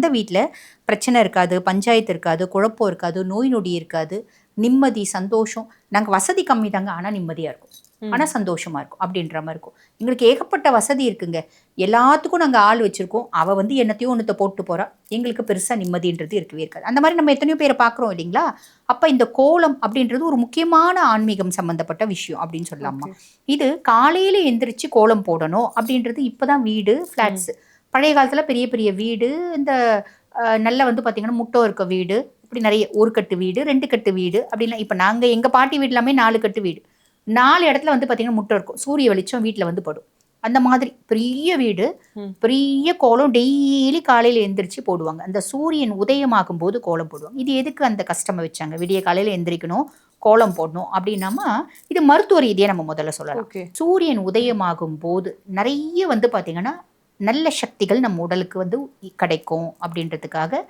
அந்த வீட்டில் பிரச்சனை இருக்காது பஞ்சாயத்து இருக்காது குழப்பம் இருக்காது நோய் நொடி இருக்காது நிம்மதி சந்தோஷம். நாங்கள் வசதி கம்மி தாங்க ஆனால் நிம்மதியாக இருக்கும். ஆனால் சந்தோஷமா இருக்கும் அப்படின்ற மாதிரி இருக்கும். எங்களுக்கு ஏகப்பட்ட வசதி இருக்குங்க. எல்லாத்துக்கும் நாங்கள் ஆள் வச்சிருக்கோம். அவள் வந்து என்னத்தையும் ஒன்றத்தை போட்டு போறா. எங்களுக்கு பெருசாக நிம்மதின்றது இருக்கவே இருக்காது. அந்த மாதிரி நம்ம எத்தனையோ பேரை பார்க்குறோம் இல்லைங்களா? அப்போ இந்த கோலம் அப்படின்றது ஒரு முக்கியமான ஆன்மீகம் சம்மந்தப்பட்ட விஷயம் அப்படின்னு சொல்லலாமா? இது காலையில் எந்திரிச்சு கோலம் போடணும் அப்படின்றது இப்போதான் வீடு ஃப்ளாட்ஸ். பழைய காலத்தில் பெரிய பெரிய வீடு இந்த நல்ல வந்து பார்த்தீங்கன்னா முட்டோ இருக்க வீடு இப்படி நிறைய ஒரு கட்டு வீடு ரெண்டு கட்டு வீடு அப்படின்லாம் இப்போ நாங்கள் எங்கள் பாட்டி வீடு எல்லாமே நாலு கட்டு வீடு. நாலு இடத்துல வந்து பார்த்தீங்கன்னா முட்டை இருக்கும். சூரிய வெளிச்சம் வீட்டில் வந்து படும். அந்த மாதிரி பெரிய வீடு. பெரிய கோலம் டெய்லி காலையில் எந்திரிச்சு போடுவாங்க. அந்த சூரியன் உதயமாகும் போது கோலம் போடுவாங்க. இது எதுக்கு அந்த கஷ்டமை வச்சாங்க? விடிய காலையில் எந்திரிக்கணும் கோலம் போடணும் அப்படின்னாமா இது மருத்துவ ரீதியாக நம்ம முதல்ல சொல்லலாம். சூரியன் உதயமாகும் போது நிறைய வந்து பார்த்தீங்கன்னா நல்ல சக்திகள் நம்ம உடலுக்கு வந்து கிடைக்கும் அப்படின்றதுக்காக